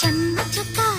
చెమ్మ